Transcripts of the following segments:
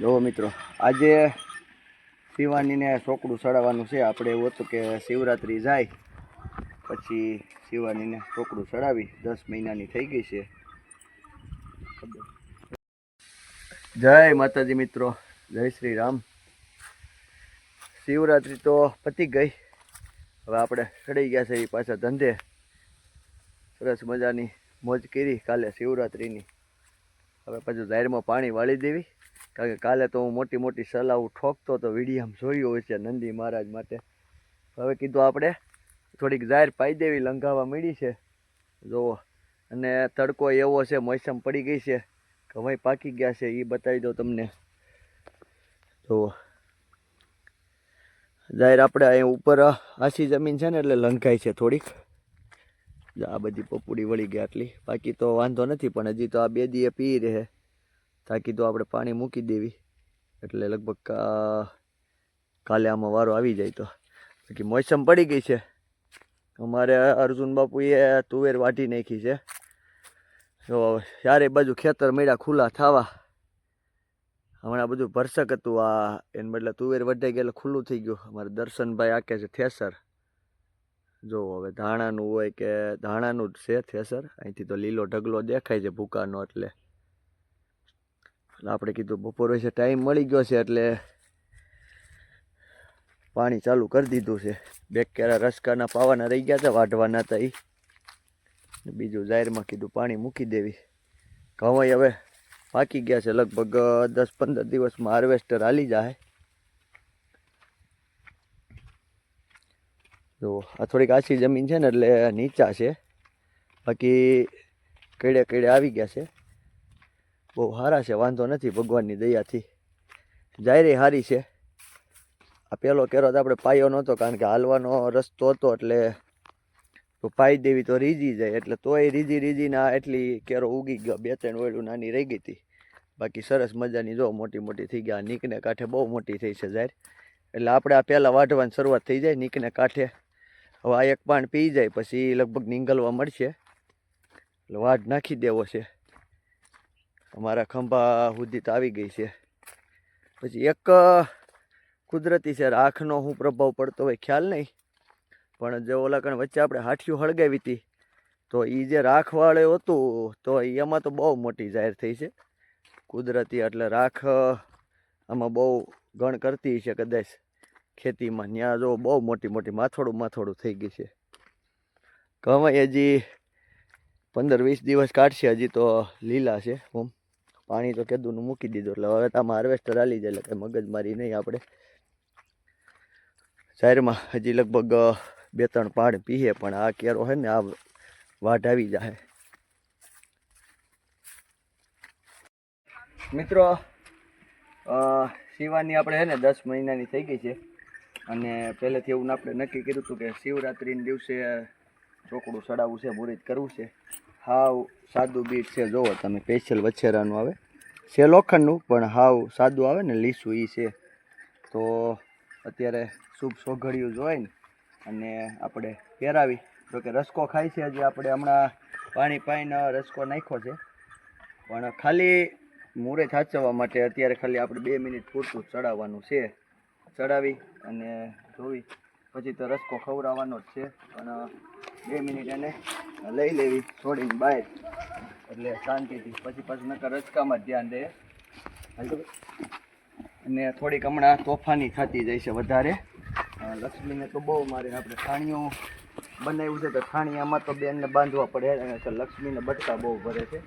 જો મિત્રો, આજે શિવાનીને છોકરું ચડાવવાનું છે. આપણે એવું હતું કે શિવરાત્રિ જાય, પછી શિવાનીને છોકરું ચડાવી. દસ મહિનાની થઈ ગઈ છે. જય માતાજી મિત્રો, જય શ્રી રામ. શિવરાત્રિ તો પતી ગઈ. હવે આપણે ચડી ગયા છે એ પાછા ધંધે. સરસ મજાની મોજ કરી કાલે શિવરાત્રિની. હવે પાછું જાહેરમાં પાણી વાળી દેવી. કારણ કે કાલે તો હું મોટી મોટી સલાહ ઠોકતો તો વિડીયામાં જોયું હોય છે નંદી મહારાજ માટે. હવે કીધું આપણે થોડીક જાહેર પાઈ દેવી, લંઘાવા મળી છે. જુઓ અને તડકો એવો છે, મોસમ પડી ગઈ છે કે ભાઈ પાકી ગયા છે એ બતાવી દો તમને. જુઓ જાહેર આપણે અહીં ઉપર આછી જમીન છે ને એટલે લંઘાય છે થોડીક. આ બધી પપુડી વળી ગઈ આટલી. બાકી તો વાંધો નથી, પણ હજી તો આ બે દીએ પી રહે. તાકી તો આપણે પાણી મૂકી દેવી. એટલે લગભગ કાલે આમાં વારો આવી જાય તો. બાકી મોસમ પડી ગઈ છે. અમારે અર્જુન બાપુએ તુવેર વાટી નાખી છે. તો ચારે બાજુ ખેતર મેળ્યા ખુલ્લા થવા. હમણાં બધું ભરસક હતું આ, એને બદલે તુવેર વઢાઈ ગયેલું ખુલ્લું થઈ ગયું. અમારે દર્શનભાઈ આકે છે થેસર. જો, હવે ધાણાનું હોય કે, ધાણાનું જ છે થેસર. અહીંથી તો લીલો ઢગલો દેખાય છે ભૂકાનો એટલે. એટલે આપણે કીધું બપોર છે ટાઈમ મળી ગયો છે એટલે પાણી ચાલુ કરી દીધું છે. બે કેરા રસકાના પાવાના રહી ગયા હતા વાઢવાના હતા એ બીજું જાહેરમાં કીધું પાણી મૂકી દેવી. ઘઉં હવે પાકી ગયા છે, લગભગ દસ પંદર દિવસમાં હાર્વેસ્ટર હાલી જાય. જો, આ થોડીક આછી જમીન છે ને એટલે નીચા છે. બાકી કેડે કેડે આવી ગયા છે. બહુ સારા છે, વાંધો નથી, ભગવાનની દયાથી. જાયરી સારી છે. આ પહેલો કેરો તો આપણે પાયો નહોતો, કારણ કે હાલવાનો રસ્તો હતો એટલે પાઈ દેવી તો રીજી જાય, એટલે તોય રીજી રીજીને આ એટલી કેરો ઉગી ગયો, બે ત્રણ વેડું નાની રહી ગઈ હતી. બાકી સરસ મજાની જો મોટી મોટી થઈ ગયા નીકને કાંઠે બહુ મોટી થઈ છે જાહેર એટલે આપણે આ પહેલાં વાઢવાની શરૂઆત થઈ જાય, નીકને કાંઠે. હવે આ એક પાણ પી જાય, પછી લગભગ નીંગલવા મળશે. એટલે વાઢ નાખી દેવો છે. અમારા ખંભા સુધી તો આવી ગઈ છે. પછી એક કુદરતી છે રાખનો શું પ્રભાવ પડતો હોય ખ્યાલ નહીં પણ જે ઓલા કણ વચ્ચે આપણે હાઠિયું હળગાવી હતી, તો એ જે રાખવાળે હતું, તો એમાં તો બહુ મોટી જાહેર થઈ છે. કુદરતી એટલે રાખ આમાં બહુ ગણ કરતી છે કદાચ. ખેતીમાં ત્યાં જો બહુ મોટી મોટી માથોડું માથોડું થઈ ગઈ છે. કમાઈ હજી પંદર વીસ દિવસ કાઢશે હજી તો લીલા છે, ઓમ. પાણી તો કેદુંનું મૂકી દીધું. એટલે હવે આમાં હાર્વેસ્ટર હાલી જાય. એટલે કંઈ મગજમારી નહીં આપણે. શહેરમાં હજી લગભગ બે ત્રણ પાડ પીએ, પણ આ કેરો છે ને, આ વાઢ આવી જાય મિત્રો શિવાની આપણે છે ને, દસ મહિનાની થઈ ગઈ છે. અને પહેલેથી એવું આપણે નક્કી કર્યું હતું કે શિવરાત્રિના દિવસે ચોકડું ચડાવવું છે, મુહૂર્ત કરવું છે. હાવ સાદું બીટ છે જોવો તમે સ્પેશિયલ વછેરાનું આવે. છે લોખંડનું, પણ હાવ સાદું આવે ને લીસું એ છે. તો અત્યારે શુભ સોઘડિયું જોઈએ ને અને આપણે પહેરાવી. જોકે રસકો ખાય છે, હજી આપણે હમણાં પાણી પાઈને રસકો નાખ્યો છે. પણ ખાલી મૂરે સાચવવા માટે અત્યારે ખાલી આપણે બે મિનિટ પૂરતું ચડાવવાનું છે. ચડાવી અને જોવી પછી તો રસકો ખવડાવવાનો જ છે. પણ બે મિનિટ એને લઈ લેવી છોડીને બહાર. એટલે શાંતિથી. પછી પાછું નકર રચકામાં ધ્યાન દે. અને થોડીક હમણાં તોફાની થતી જાય છે વધારે. લક્ષ્મીને તો બહુ મારે આપણે થાણીઓ બનાવ્યું છે, તો થાણીયામાં તો બેનને બાંધવા પડે, અને લક્ષ્મીને બટકા બહુ ભરે છે.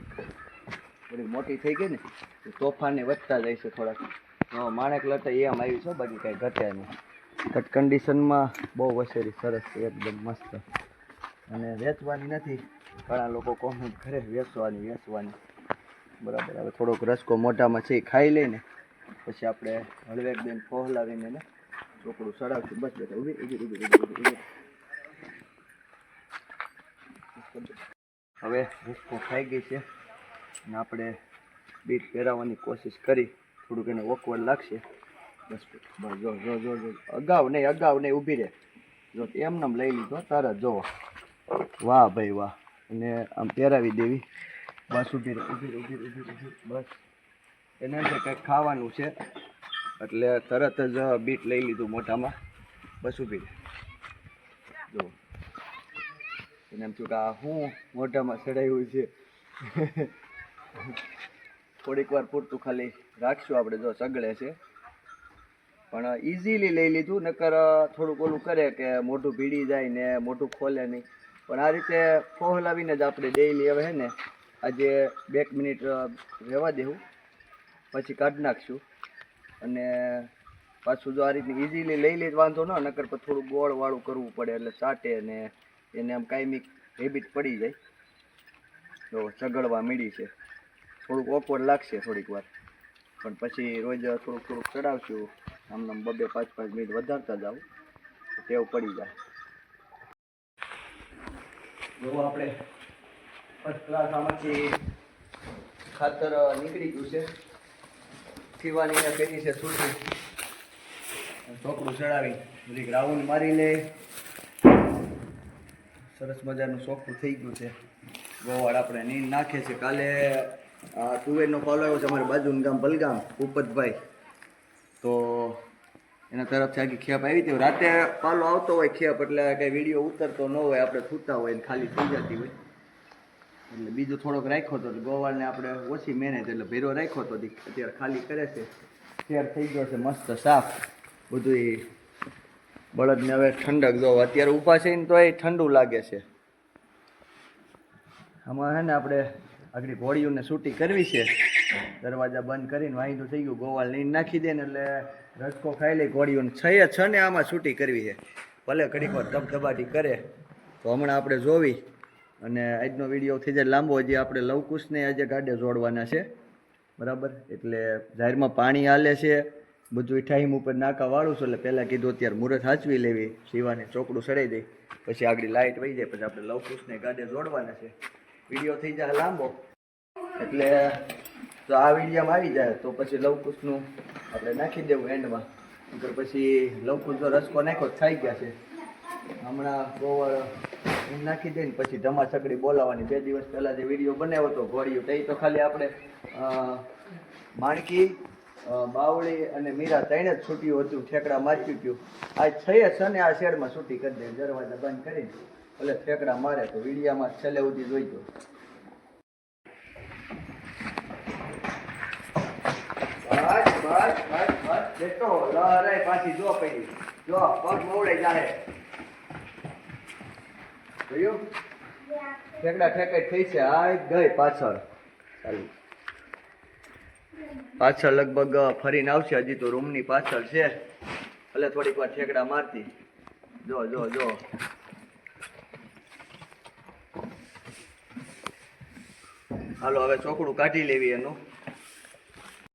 થોડી મોટી થઈ ગઈ ને તોફાને વધતા જાય છે થોડાક. માણેક લતા એમ આવ્યું છે બાકી કાંઈ ઘટે નહીં. કટ કન્ડિશનમાં બહુ વસેરી સરસ, એકદમ મસ્ત. અને વેચવાની નથી. ઘણા લોકો કોમેન્ટ કરે, વેચવાની વેચવાની. બરાબર, હવે થોડોક રસકો મોઢામાં છે ખાઈ લઈને, પછી આપણે હળવેક બેન ફોહલાવીને એને ચોકડું સડાવશું બસ, બેટા, ઊભી ઊભી ઊભી ઊભી. હવે ભૂખો ખાઈ ગઈ છે અને આપણે બીટ પહેરાવવાની કોશિશ કરી. થોડુંક એને ઓકવર્ડ લાગશે. બસ બસ, જો જો જો અગાઉ નહીં અગાઉ નહીં, ઊભી રહે. જો એમને લઈ લીધો તરત જો વાહ ભાઈ વાહ. અને આમ પહેરાવી દેવી. બસ ઊભી ઊભી ઊભી ઊભી બસ. એને છે કંઈક ખાવાનું છે. એટલે તરત જ બીટ લઈ લીધું મોઢામાં. બસ ઊભી જો. એને એમ થયું કે શું મોઢામાં ચડાવ્યું છે. થોડીક વાર પૂરતું ખાલી રાખશું આપણે જો સગળે છે. પણ ઇઝીલી લઈ લીધું, નકર થોડુંક ઓલું કરે કે મોઢું ભીડી જાય ને મોઢું ખોલે નહીં. પણ આ રીતે ફોહલાવીને જ આપણે ડેઈલી હવે હે ને આજે બે મિનિટ રહેવા દેવું. પછી કાઢી નાખશું. અને પાછું જો આ રીતની ઇઝીલી લઈ લે તો વાંધો ન નકર પછી થોડું ગોળવાળું કરવું પડે એટલે ચાટે ને એને આમ કાયમી હેબિટ પડી જાય. તો ચગડવા મીડી છે. થોડુંક ઓકવર્ડ લાગશે થોડીક વાર. પણ પછી રોજ થોડુંક થોડુંક ચડાવશું. આમ બબે પાંચ પાંચ મિનિટ વધારતા જાઉં તો ટેવ પડી જાય. જો આપણે ફર્સ્ટ ક્લાસ આમાંથી ખાતર નીકળી ગયું છે. એને કરી છે છૂટી ચોકડું ચડાવી. બધી રાઉન્ડ મારીને સરસ મજાનું ચોખ્ખું થઈ ગયું છે. ગોવાળ આપણે નીંદ નાખે છે. કાલે તુવેરનો કોલ આવ્યો છે અમારી બાજુનું ગામ બલગામ ઉપતભાઈ તો એના તરફથી આખી ખેપ આવી હતી. રાતે પાલો આવતો હોય ખેપ એટલે કંઈ વીડિયો ઉતરતો ન હોય, આપણે છૂટા હોય ને ખાલી થઈ જતી હોય. એટલે બીજું થોડોક રાખ્યો હતો ગોવાળને આપણે ઓછી મહેનત એટલે ભેરો રાખ્યો હતો અત્યારે ખાલી કરે છે. ખેર થઈ ગયો છે, મસ્ત સાફ. બધું બળદને હવે ઠંડક જો અત્યારે ઊભા છે ને તો એ ઠંડુ લાગે છે. આમાં હે ને આપણે આગળ ઘોડીઓને છૂટી કરવી છે. દરવાજા બંધ કરીને વાંધો થઈ ગયું. ગોવાળ લઈને નાખી દે ને એટલે રસકો ખાઈ લે ઘોડીઓને છ છ ને આમાં છૂટી કરવી છે. ભલે ઘડીક વાર ધબધબાટી કરે. તો હમણાં આપણે જોવી અને આજનો વીડિયો થઈ જાય લાંબો. હજી આપણે લવકુશને આજે ગાડે જોડવાના છે. બરાબર? એટલે જાહેરમાં પાણી હાલે છે. બધું ટાઈમ ઉપર નાકા વાળું છું. એટલે પહેલાં કીધું અત્યારે મુહૂર્ત હાચવી લેવી. શિવાને ચોકડું સડાઈ દઈ પછી આગળ લાઇટ વહી જાય. પછી આપણે લવકુશને ગાડે જોડવાના છે. વીડિયો થઈ જાય લાંબો. એટલે તો આ વિડીયોમાં આવી જાય. તો પછી લવકુશનું આપણે નાખી દેવું એન્ડમાં. નકર પછી લવકુશ જો રસકો નાખ્યો થઈ ગયા છે. હમણાં ગોવળ નાખી દઈને પછી ધમા છકડી બોલાવવાની. બે દિવસ પહેલાં જે વીડિયો બનાવ્યો હતો, ઘોડિયું, તે તો ખાલી આપણે માણકી બાવળી અને મીરા ત્રણે જ છૂટ્યું હતું, ઠેકડા માર્યું હતું. આ છે ને, આ શેડમાં છૂટી કરી દે, દરવાજા બંધ કરીને એટલે ઠેકડા મારે, તો વિડીયામાં છેલ્લે સુધી જોઈતો બસ બસ બેઠો લહરાય પાછી જો પડી. જો, પગ મોડે જાહે. જોયું? ઠેકડા ઠેકાઈ થઈ છે આ ગઈ પાછળ. ચાલુ. પાછળ લગભગ ફરીને આવશે, હજી તો રૂમની પાછળ છે. એટલે થોડીક વાર ઠેકડા મારતી. જો જો જો. હાલો, હવે ચોકડું કાઢી લેવી એનું.